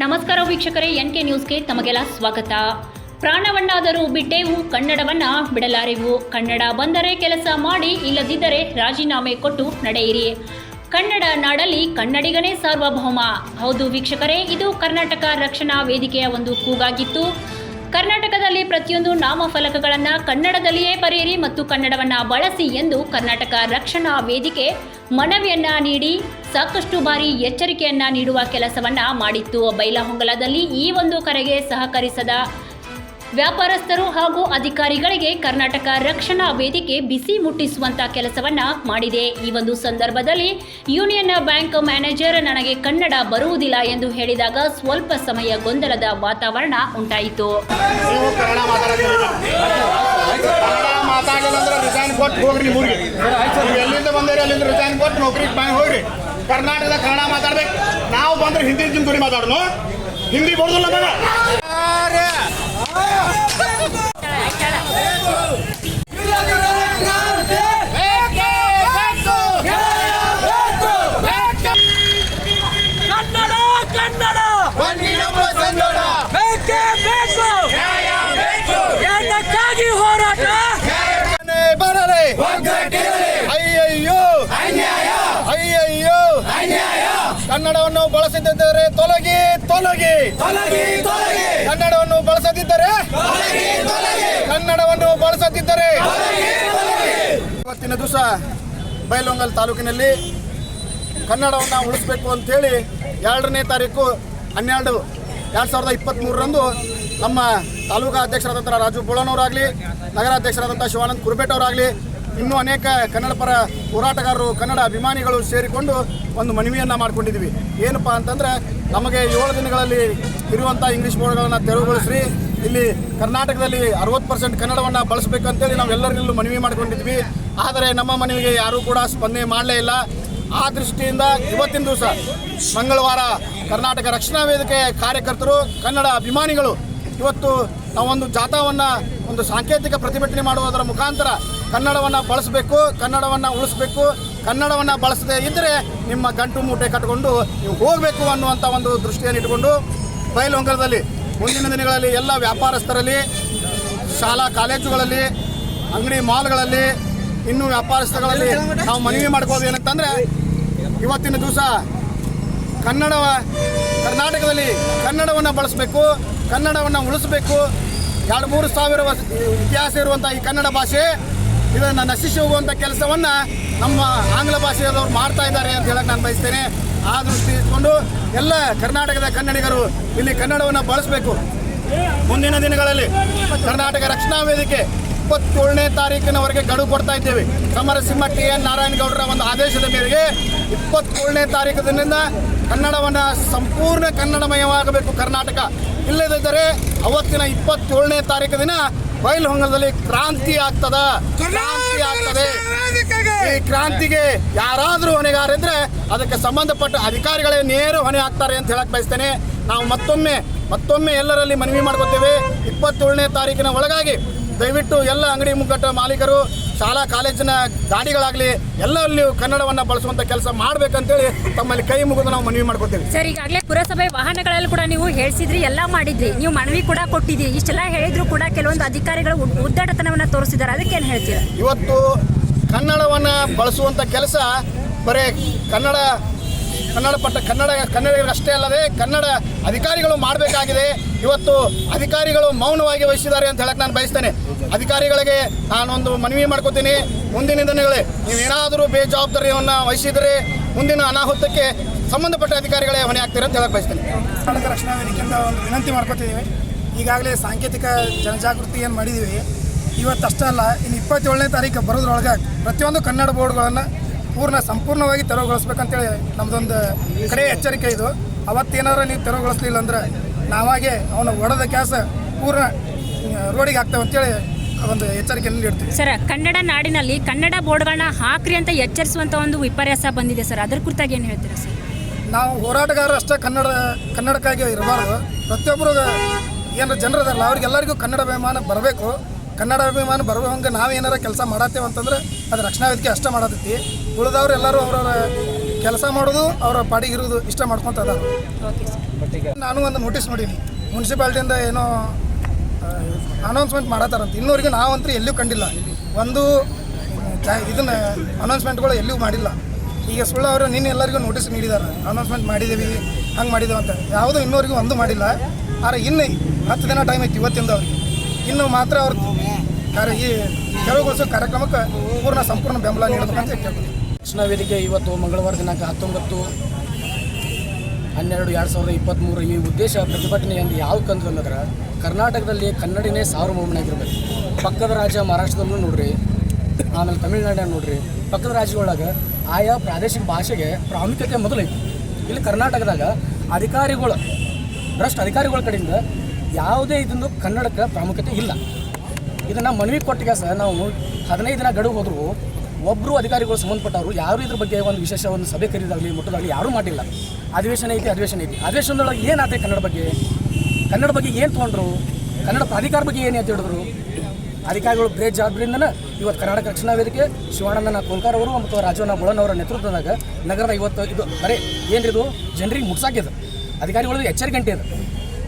ನಮಸ್ಕಾರ ವೀಕ್ಷಕರೇ N K ನ್ಯೂಸ್ಗೆ ತಮಗೆಲ್ಲ ಸ್ವಾಗತ. ಪ್ರಾಣವನ್ನಾದರೂ ಬಿಟ್ಟೇವು ಕನ್ನಡವನ್ನ ಬಿಡಲಾರೆವು ಕನ್ನಡ ಬಂದರೆ ಕೆಲಸ ಮಾಡಿ, ಇಲ್ಲದಿದ್ದರೆ ರಾಜೀನಾಮೆ ಕೊಟ್ಟು ನಡೆಯಿರಿ. ಕನ್ನಡ ನಾಡಲ್ಲಿ ಕನ್ನಡಿಗನೇ ಸಾರ್ವಭೌಮ. ಹೌದು ವೀಕ್ಷಕರೇ, ಇದು ಕರ್ನಾಟಕ ರಕ್ಷಣಾ ವೇದಿಕೆಯ ಒಂದು ಕೂಗಾಗಿತ್ತು. ಕರ್ನಾಟಕದಲ್ಲಿ ಪ್ರತಿಯೊಂದು ನಾಮಫಲಕಗಳನ್ನು ಕನ್ನಡದಲ್ಲಿಯೇ ಬರೆಯಿರಿ ಮತ್ತು ಕನ್ನಡವನ್ನ ಬಳಸಿ ಎಂದು ಕರ್ನಾಟಕ ರಕ್ಷಣಾ ವೇದಿಕೆ ಮನವಿಯನ್ನ ನೀಡಿ ಸಾಕಷ್ಟು ಬಾರಿ ಎಚ್ಚರಿಕೆಯನ್ನ ನೀಡುವ ಕೆಲಸವನ್ನ ಮಾಡಿತ್ತು. ಬೈಲಹೊಂಗಲದಲ್ಲಿ ಈ ಒಂದು ಕರೆಗೆ ಸಹಕರಿಸದ ವ್ಯಾಪಾರಸ್ಥರು ಹಾಗೂ ಅಧಿಕಾರಿಗಳಿಗೆ ಕರ್ನಾಟಕ ರಕ್ಷಣಾ ವೇದಿಕೆ ಬಿಸಿ ಮುಟ್ಟಿಸುವಂತ ಕೆಲಸವನ್ನ ಮಾಡಿದೆ. ಈ ಒಂದು ಸಂದರ್ಭದಲ್ಲಿ ಯೂನಿಯನ್ ಬ್ಯಾಂಕ್ ಮ್ಯಾನೇಜರ್ ನನಗೆ ಕನ್ನಡ ಬರುವುದಿಲ್ಲ ಎಂದು ಹೇಳಿದಾಗ ಸ್ವಲ್ಪ ಸಮಯ ಗೊಂದಲದ ವಾತಾವರಣ ಉಂಟಾಯಿತು. ಕರ್ನಾಟಕದ ಕನ್ನಡ ಮಾತಾಡ್ಬೇಕು. ನಾವು ಬಂದ್ರೆ ಹಿಂದಿ ಹಿಂದಿ ಹೋರಾಟ ಬರಲಿ ಅಯ್ಯಯ್ಯೋ ಅನ್ಯಾಯ ಕನ್ನಡವನ್ನು ಬಳಸದಿದ್ದರೆ ತೊಲಗಿ ತೊಲಗಿ ಕನ್ನಡವನ್ನು ಬಳಸದಿದ್ದರೆ ಕನ್ನಡವನ್ನು ಬಳಸದಿದ್ದರೆ ಇವತ್ತಿನ ದಿವಸ ಬೈಲೊಂಗಲ್ ತಾಲೂಕಿನಲ್ಲಿ ಕನ್ನಡವನ್ನು ಉಳಿಸ್ಬೇಕು ಅಂತೇಳಿ ಎರಡನೇ ತಾರೀಕು ಹನ್ನೆರಡು ಎರಡು ಸಾವಿರದ ಇಪ್ಪತ್ತ್ಮೂರರಂದು ನಮ್ಮ ತಾಲೂಕಾ ಅಧ್ಯಕ್ಷರಾದಂಥ ರಾಜು ಬೋಳನವರಾಗಲಿ ನಗರಾಧ್ಯಕ್ಷರಾದಂಥ ಶಿವಾನಂದ್ ಕುರ್ಬೇಟ್ ಅವರಾಗಲಿ ಇನ್ನೂ ಅನೇಕ ಕನ್ನಡ ಪರ ಹೋರಾಟಗಾರರು ಕನ್ನಡ ಅಭಿಮಾನಿಗಳು ಸೇರಿಕೊಂಡು ಒಂದು ಮನವಿಯನ್ನು ಮಾಡ್ಕೊಂಡಿದ್ವಿ ಏನಪ್ಪ ಅಂತಂದರೆ ನಮಗೆ ಏಳು ದಿನಗಳಲ್ಲಿ ಇರುವಂಥ ಇಂಗ್ಲೀಷ್ ಬೋರ್ಡ್ಗಳನ್ನು ತೆರವುಗೊಳಿಸ್ರಿ. ಇಲ್ಲಿ ಕರ್ನಾಟಕದಲ್ಲಿ ಅರವತ್ತು ಪರ್ಸೆಂಟ್ ಕನ್ನಡವನ್ನು ಬಳಸಬೇಕಂತೇಳಿ ನಾವೆಲ್ಲರಲ್ಲೂ ಮನವಿ ಮಾಡಿಕೊಂಡಿದ್ವಿ. ಆದರೆ ನಮ್ಮ ಮನವಿಗೆ ಯಾರೂ ಕೂಡ ಸ್ಪಂದನೆ ಮಾಡಲೇ ಇಲ್ಲ. ಆ ದೃಷ್ಟಿಯಿಂದ ಇವತ್ತಿನ ದಿವಸ ಮಂಗಳವಾರ ಕರ್ನಾಟಕ ರಕ್ಷಣಾ ವೇದಿಕೆ ಕಾರ್ಯಕರ್ತರು, ಕನ್ನಡ ಅಭಿಮಾನಿಗಳು ಇವತ್ತು ನಾವೊಂದು ಜಾಥಾವನ್ನು, ಒಂದು ಸಾಂಕೇತಿಕ ಪ್ರತಿಭಟನೆ ಮಾಡುವುದರ ಮುಖಾಂತರ ಕನ್ನಡವನ್ನು ಬಳಸಬೇಕು, ಕನ್ನಡವನ್ನು ಉಳಿಸ್ಬೇಕು, ಕನ್ನಡವನ್ನು ಬಳಸದೇ ಇದ್ದರೆ ನಿಮ್ಮ ಗಂಟು ಮೂಟೆ ಕಟ್ಟಿಕೊಂಡು ನೀವು ಹೋಗಬೇಕು ಅನ್ನುವಂಥ ಒಂದು ದೃಷ್ಟಿಯನ್ನು ಇಟ್ಟುಕೊಂಡು ಬಯಲುಹೊಂಗಲದಲ್ಲಿ ಮುಂದಿನ ದಿನಗಳಲ್ಲಿ ಎಲ್ಲ ವ್ಯಾಪಾರಸ್ಥರಲ್ಲಿ, ಶಾಲಾ ಕಾಲೇಜುಗಳಲ್ಲಿ, ಅಂಗಡಿ ಮಾಲ್ಗಳಲ್ಲಿ, ಇನ್ನೂ ವ್ಯಾಪಾರಸ್ಥಗಳಲ್ಲಿ ನಾವು ಮನವಿ ಮಾಡ್ಕೋದು ಏನಂತಂದ್ರೆ, ಇವತ್ತಿನ ದಿವಸ ಕನ್ನಡ ಕರ್ನಾಟಕದಲ್ಲಿ ಕನ್ನಡವನ್ನು ಬಳಸಬೇಕು, ಕನ್ನಡವನ್ನು ಉಳಿಸಬೇಕು. ಎರಡು ಮೂರು ಸಾವಿರ ಇತಿಹಾಸ ಇರುವಂಥ ಈ ಕನ್ನಡ ಭಾಷೆ, ಇದನ್ನು ನಶಿಸಿ ಹೋಗುವಂಥ ಕೆಲಸವನ್ನು ನಮ್ಮ ಆಂಗ್ಲ ಭಾಷೆಯವರು ಮಾಡ್ತಾ ಇದ್ದಾರೆ ಅಂತ ಹೇಳಕ್ಕೆ ನಾನು ಬಯಸ್ತೇನೆ. ಆ ದೃಷ್ಟಿ ಇಟ್ಕೊಂಡು ಎಲ್ಲ ಕರ್ನಾಟಕದ ಕನ್ನಡಿಗರು ಇಲ್ಲಿ ಕನ್ನಡವನ್ನು ಬಳಸಬೇಕು. ಮುಂದಿನ ದಿನಗಳಲ್ಲಿ ಕರ್ನಾಟಕ ರಕ್ಷಣಾ ವೇದಿಕೆ ಇಪ್ಪತ್ತೇಳನೇ ತಾರೀಕಿನವರೆಗೆ ಗಡುವು ಕೊಡ್ತಾ ಇದ್ದೇವೆ. ಸಮರಸಿಂಹ ಟಿ ಎನ್ ನಾರಾಯಣಗೌಡರ ಒಂದು ಆದೇಶದ ಮೇರೆಗೆ ಇಪ್ಪತ್ತೇಳನೇ ತಾರೀಕಿನಿಂದ ಕನ್ನಡವನ್ನು ಸಂಪೂರ್ಣ ಕನ್ನಡಮಯವಾಗಬೇಕು ಕರ್ನಾಟಕ. ಇಲ್ಲದಿದ್ದರೆ ಅವತ್ತಿನ ಇಪ್ಪತ್ತೇಳನೇ ತಾರೀಕು ದಿನ ಬೈಲಹೊಂಗಲದಲ್ಲಿ ಕ್ರಾಂತಿ ಆಗ್ತದ? ಕ್ರಾಂತಿ ಆಗ್ತದೆ. ಈ ಕ್ರಾಂತಿಗೆ ಯಾರಾದರೂ ಹೊಣೆಗಾರಿದ್ರೆ ಅದಕ್ಕೆ ಸಂಬಂಧಪಟ್ಟ ಅಧಿಕಾರಿಗಳೇ ನೇರ ಹೊಣೆ ಆಗ್ತಾರೆ ಅಂತ ಹೇಳಕ್ ಬಯಸ್ತೇನೆ. ನಾವು ಮತ್ತೊಮ್ಮೆ ಮತ್ತೊಮ್ಮೆ ಎಲ್ಲರಲ್ಲಿ ಮನವಿ ಮಾಡ್ಕೊತೇವೆ. ಇಪ್ಪತ್ತೇಳನೇ ತಾರೀಕಿನ ಒಳಗಾಗಿ ದಯವಿಟ್ಟು ಎಲ್ಲ ಅಂಗಡಿ ಮುಗ್ಗಟ್ಟ ಮಾಲೀಕರು ಶಾಲಾ ಕಾಲೇಜಿನ ಗಾಡಿಗಳಾಗಲಿ ಎಲ್ಲರಲ್ಲಿಯೂ ಕನ್ನಡವನ್ನು ಬಳಸುವಂಥ ಕೆಲಸ ಮಾಡಬೇಕಂತೇಳಿ ತಮ್ಮಲ್ಲಿ ಕೈ ಮುಗಿದು ನಾವು ಮನವಿ ಮಾಡ್ಕೊತೇವೆ. ಸರ್ ಈಗಾಗಲೇ ಪುರಸಭೆ ವಾಹನಗಳಲ್ಲಿ ಕೂಡ ನೀವು ಹೇಳಿಸಿದ್ರಿ ಎಲ್ಲ ಮಾಡಿದ್ರಿ. ನೀವು ಮನವಿ ಕೂಡ ಕೊಟ್ಟಿದ್ರಿ ಇಷ್ಟೆಲ್ಲ ಹೇಳಿದ್ರು ಕೂಡ ಕೆಲವೊಂದು ಅಧಿಕಾರಿಗಳು ಉದ್ದಾಟತನವನ್ನು ಉದ್ದಟತನವನ್ನ ತೋರಿಸಿದ್ದಾರೆ. ಅದಕ್ಕೆ ಏನು ಹೇಳ್ತೀರಾ? ಇವತ್ತು ಕನ್ನಡವನ್ನು ಬಳಸುವಂಥ ಕೆಲಸ ಬರೇ ಕನ್ನಡ ಕನ್ನಡ ಪಟ್ಟ ಕನ್ನಡ ಕನ್ನಡಿಗರಷ್ಟೇ ಅಲ್ಲದೆ ಕನ್ನಡ ಅಧಿಕಾರಿಗಳು ಮಾಡಬೇಕಾಗಿದೆ. ಇವತ್ತು ಅಧಿಕಾರಿಗಳು ಮೌನವಾಗಿ ವಹಿಸಿದ್ದಾರೆ ಅಂತ ಹೇಳಕ್ಕೆ ನಾನು ಬಯಸ್ತೇನೆ. ಅಧಿಕಾರಿಗಳಿಗೆ ನಾನೊಂದು ಮನವಿ ಮಾಡ್ಕೋತೀನಿ. ಮುಂದಿನ ದಿನಗಳೇ ನೀವೇನಾದರೂ ಬೇಜವಾಬ್ದಾರಿಯನ್ನು ವಹಿಸಿದರೆ ಮುಂದಿನ ಅನಾಹುತಕ್ಕೆ ಸಂಬಂಧಪಟ್ಟ ಅಧಿಕಾರಿಗಳೇ ಹೊಣೆ ಆಗ್ತೀರ ಅಂತ ಹೇಳಕ್ಕೆ ಬಯಸ್ತೇನೆ. ಕನ್ನಡ ರಕ್ಷಣಾ ವೇದಿಕೆಯಿಂದ ಒಂದು ವಿನಂತಿ ಮಾಡ್ಕೋತಿದ್ದೀವಿ. ಈಗಾಗಲೇ ಸಾಂಕೇತಿಕ ಜನಜಾಗೃತಿ ಏನು ಮಾಡಿದ್ದೀವಿ. ಇವತ್ತಷ್ಟೇ ಅಲ್ಲ, ಇನ್ನು ಇಪ್ಪತ್ತೇಳನೇ ತಾರೀಕು ಬರೋದ್ರೊಳಗೆ ಪ್ರತಿಯೊಂದು ಕನ್ನಡ ಬೋರ್ಡ್ಗಳನ್ನು ಪೂರ್ಣ ಸಂಪೂರ್ಣವಾಗಿ ತೆರವುಗೊಳಿಸ್ಬೇಕಂತೇಳಿ ನಮ್ಮದೊಂದು ಕಡೆ ಎಚ್ಚರಿಕೆ ಇದು. ಅವತ್ತೇನಾರ ನೀವು ತೆರವುಗೊಳಿಸ್ಲಿಲ್ಲ ಅಂದ್ರೆ ನಾವಾಗೆ ಅವನ ಒಡೆದ ಕೆಲಸ ಪೂರ್ಣ ರೋಡಿಗೆ ಆಗ್ತೇವೆ ಅಂತೇಳಿ ಒಂದು ಎಚ್ಚರಿಕೆಯಲ್ಲಿ ನೀಡ್ತೀವಿ ಸರ್ ಕನ್ನಡ ನಾಡಿನಲ್ಲಿ ಕನ್ನಡ ಬೋರ್ಡ್ಗಳನ್ನ ಹಾಕ್ರಿ ಅಂತ ಎಚ್ಚರಿಸುವಂತ ಒಂದು ವಿಪರ್ಯಾಸ ಬಂದಿದೆ ಸರ್. ಅದ್ರ ಕುರಿತಾಗಿ ಏನು ಹೇಳ್ತೀರಾ ಸರ್? ನಾವು ಹೋರಾಟಗಾರರು ಅಷ್ಟೇ ಕನ್ನಡ ಕನ್ನಡಕ್ಕಾಗಿ ಇರಬಾರ್ದು. ಪ್ರತಿಯೊಬ್ಬರು ಏನಾರ ಜನರದಲ್ಲ ಅವ್ರಿಗೆಲ್ಲರಿಗೂ ಕನ್ನಡ ಅಭಿಮಾನ ಬರಬೇಕು. ಕನ್ನಡ ಅಭಿಮಾನ ಬರುವ ಹಂಗೆ ನಾವೇನಾರ ಕೆಲಸ ಮಾಡತ್ತೇವೆ ಅಂತಂದ್ರೆ ಅದು ರಕ್ಷಣಾ ವೇದಿಕೆ ಅಷ್ಟೇ ಮಾಡತೈತಿ ಉಳಿದವ್ರು ಎಲ್ಲರೂ ಅವರವರ ಕೆಲಸ ಮಾಡೋದು ಅವರ ಪಾಡಿಗೆ ಇರೋದು ಇಷ್ಟ ಮಾಡ್ಕೊತ ಅದಾರ. ಓಕೆ ಸರ್ ನಾನು ಒಂದು ನೋಟಿಸ್ ನೋಡೀನಿ. ಮುನ್ಸಿಪಾಲ್ಟಿಯಿಂದ ಏನೋ ಅನೌನ್ಸ್ಮೆಂಟ್ ಮಾಡತ್ತಾರಂತ. ಇನ್ನೂರಿಗೆ ನಾವಂತೂ ಎಲ್ಲೂ ಕಂಡಿಲ್ಲ. ಒಂದು ಇದನ್ನ ಅನೌನ್ಸ್ಮೆಂಟ್ಗಳು ಎಲ್ಲೂ ಮಾಡಿಲ್ಲ. ಈಗ ಸುಳ್ಳು ಅವರು ನಿನ್ನೆ ಎಲ್ಲರಿಗೂ ನೋಟಿಸ್ ನೀಡಿದ್ದಾರೆ ಅನೌನ್ಸ್ಮೆಂಟ್ ಮಾಡಿದ್ದೀವಿ ಹಂಗೆ ಮಾಡಿದ್ದೇವೆ ಅಂತ. ಯಾವುದೂ ಇನ್ನೂವರೆಗೂ ಒಂದು ಮಾಡಿಲ್ಲ. ಆದರೆ ಇನ್ನು ಹತ್ತು ದಿನ ಟೈಮ್ ಐತಿ ಇವತ್ತಿಂದ ಅವ್ರಿಗೆ. ಇನ್ನು ಮಾತ್ರ ಅವ್ರು ಕಾರ್ಯ ಈ ತೆರವುಗೊಳಿಸೋ ಕಾರ್ಯಕ್ರಮಕ್ಕೆ ಪೂರ್ಣ ಸಂಪೂರ್ಣ ಬೆಂಬಲ ನೀಡಬೇಕಂತ ಕೇಳ್ತೀನಿ ರಕ್ಷಣಾ ವೇದಿಕೆ ಇವತ್ತು ಮಂಗಳವಾರ ದಿನಾಂಕ ಹತ್ತೊಂಬತ್ತು ಹನ್ನೆರಡು ಎರಡು ಸಾವಿರದ ಇಪ್ಪತ್ತ್ಮೂರು. ಈ ಉದ್ದೇಶ ಪ್ರತಿಭಟನೆ ಯಾವ್ದು ಕಂತು ಅನ್ನೋದ್ರ ಕರ್ನಾಟಕದಲ್ಲಿ ಕನ್ನಡಿನೇ ಸಾರ್ವಭೌಮನಾಗಿರ್ಬೇಕು ಪಕ್ಕದ ರಾಜ್ಯ ಮಹಾರಾಷ್ಟ್ರದಲ್ಲೂ ನೋಡ್ರಿ, ಆಮೇಲೆ ತಮಿಳ್ನಾಡಿನ ನೋಡ್ರಿ, ಪಕ್ಕದ ರಾಜ್ಯಗಳೊಳಗೆ ಆಯಾ ಪ್ರಾದೇಶಿಕ ಭಾಷೆಗೆ ಪ್ರಾಮುಖ್ಯತೆ ಮೊದಲೈತಿ ಇಲ್ಲಿ ಕರ್ನಾಟಕದಾಗ ಅಧಿಕಾರಿಗಳು, ಭ್ರಷ್ಟ ಅಧಿಕಾರಿಗಳ ಕಡೆಯಿಂದ ಯಾವುದೇ ಇದನ್ನು ಕನ್ನಡಕ್ಕೆ ಪ್ರಾಮುಖ್ಯತೆ ಇಲ್ಲ. ಇದನ್ನು ಮನವಿ ಕೊಟ್ಟಿಗೆ ಸಹ ನಾವು ಹದಿನೈದು ದಿನ ಗಡುವು ಹೋದರೂ ಒಬ್ಬರು ಅಧಿಕಾರಿಗಳು ಸಂಬಂಧಪಟ್ಟವರು, ಯಾರು ಇದ್ರ ಬಗ್ಗೆ ಒಂದು ವಿಶೇಷ ಒಂದು ಸಭೆ ಕರೀದಾಗಲಿ, ಮುಟ್ಟದಾಗಲಿ ಯಾರೂ ಮಾಡಿಲ್ಲ. ಅಧಿವೇಶನ ಐತಿ ಅಧಿವೇಶನ ಐತಿ. ಅಧಿವೇಶನದೊಳಗೆ ಏನಾಯ್ತು ಕನ್ನಡ ಬಗ್ಗೆ? ಕನ್ನಡ ಬಗ್ಗೆ ಏನು ತೊಗೊಂಡ್ರು? ಕನ್ನಡ ಪ್ರಾಧಿಕಾರ ಬಗ್ಗೆ ಏನು ಅಂತ ಹೇಳಿದ್ರು? ಅಧಿಕಾರಿಗಳು ಬ್ರೇಜ್ ಆದ್ರಿಂದ ಇವತ್ತು ಕರ್ನಾಟಕ ರಕ್ಷಣಾ ವೇದಿಕೆ, ಶಿವಾನಂದನ ಕೋಲ್ಕಾರ್ ಅವರು ಮತ್ತು ರಾಜವನ ಅವರ ನೇತೃತ್ವದಾಗ ನಗರದ ಇವತ್ತು ಇದು ಬರೀ ಏನಿದು ಜನರಿಗೆ ಮುಟ್ಸಾಕಿದೆ ಅಧಿಕಾರಿಗಳು ಎಚ್ಚರಿಕೆ ಗಂಟೆ ಇದೆ.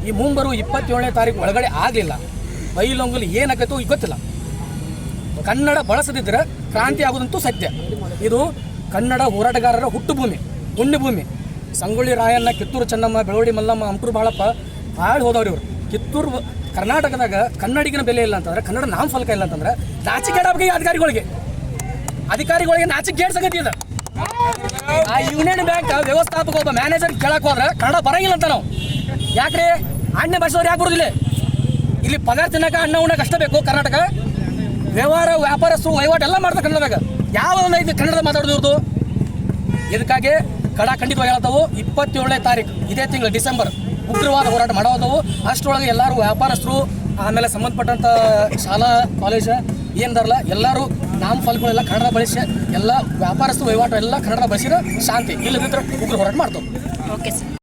ಈ ಮುಂಬರು ಇಪ್ಪತ್ತೇಳನೇ ತಾರೀಕು ಒಳಗಡೆ ಆಗಲಿಲ್ಲ. ಬೈಲೊಂಗಲ್ ಏನಾಗತ್ತೋ ಈಗ ಗೊತ್ತಿಲ್ಲ. ಕನ್ನಡ ಬಳಸದಿದ್ದರೆ ಕ್ರಾಂತಿ ಆಗೋದಂತೂ ಸತ್ಯ. ಇದು ಕನ್ನಡ ಹೋರಾಟಗಾರರ ಹುಟ್ಟುಭೂಮಿ, ಪುಣ್ಯಭೂಮಿ. ಸಂಗೊಳ್ಳಿ ರಾಯಣ್ಣ, ಕಿತ್ತೂರು ಚೆನ್ನಮ್ಮ ಬೆಳವಡಿ ಮಲ್ಲಮ್ಮ ಅಂಕೂರು ಬಾಳಪ್ಪ ಹಾಳು ಹೋದವ್ರು ಇವರು. ಕಿತ್ತೂರು ಕರ್ನಾಟಕದಾಗ ಕನ್ನಡಿಗಿನ ಬೆಲೆ ಇಲ್ಲ ಅಂತಂದ್ರೆ, ಕನ್ನಡ ನಾಮಫಲಕ ಇಲ್ಲ ಅಂತಂದ್ರೆ ನಾಚಿಕೆ ಬಗ್ಗೆ ಅಧಿಕಾರಿಗಳಿಗೆ. ಅಧಿಕಾರಿಗಳಿಗೆ ನಾಚಿಕೆ ಸಂಗತಿ ಇದೆ. ಆ ಯೂನಿಯನ್ ಬ್ಯಾಂಕ್ ವ್ಯವಸ್ಥಾಪಕ ಒಬ್ಬ ಮ್ಯಾನೇಜರ್ ಕೇಳಕ್ ಹೋದ್ರೆ ಕನ್ನಡ ಬರಂಗಿಲ್ಲ ಅಂತ ನಾವು. ಯಾಕ್ರಿ? ಅಣ್ಣ ಭಾಷೆದವ್ರು ಯಾಕೆ ಬರೋದಿಲ್ಲ? ಇಲ್ಲಿ ಪಗಾರ ತಿನ್ನಕ ಅಣ್ಣ ಉಣ್ಣಕ್ಕೆ ಅಷ್ಟೇ ಬೇಕು ಕರ್ನಾಟಕ. ವ್ಯವಹಾರ, ವ್ಯಾಪಾರಸ್ಥರು, ವಹಿವಾಟು ಎಲ್ಲ ಮಾಡ್ತಾರೆ ಕನ್ನಡದಾಗ. ಯಾವ ಇದು ಕನ್ನಡದ ಕನ್ನಡ ಮಾತಾಡೋದು ಇದಕ್ಕಾಗಿ ಕಡ ಖಂಡಿತವಾಗಿ ಹೇಳ್ತಾವು ಇಪ್ಪತ್ತೇಳನೇ ತಾರೀಕು ಇದೇ ತಿಂಗಳು ಡಿಸೆಂಬರ್, ಉಗ್ರವಾದ ಹೋರಾಟ ಮಾಡೋದವು ಅಷ್ಟರೊಳಗೆ ಎಲ್ಲರೂ ವ್ಯಾಪಾರಸ್ಥರು, ಆಮೇಲೆ ಸಂಬಂಧಪಟ್ಟಂಥ ಶಾಲಾ ಕಾಲೇಜ್ ಏನದಾರಲ್ಲ ಎಲ್ಲರೂ ನಾಮಫಲಗಳೆಲ್ಲ ಕನ್ನಡ ಬಳಸಿ, ಎಲ್ಲ ವ್ಯಾಪಾರಸ್ಥರು, ವಹಿವಾಟು ಎಲ್ಲ ಕನ್ನಡ ಬಳಸಿದ್ರೆ ಶಾಂತಿ. ಇಲ್ಲದಿದ್ರೆ ಉಗ್ರ ಹೋರಾಟ ಮಾಡ್ತಾವೆ. Okay sir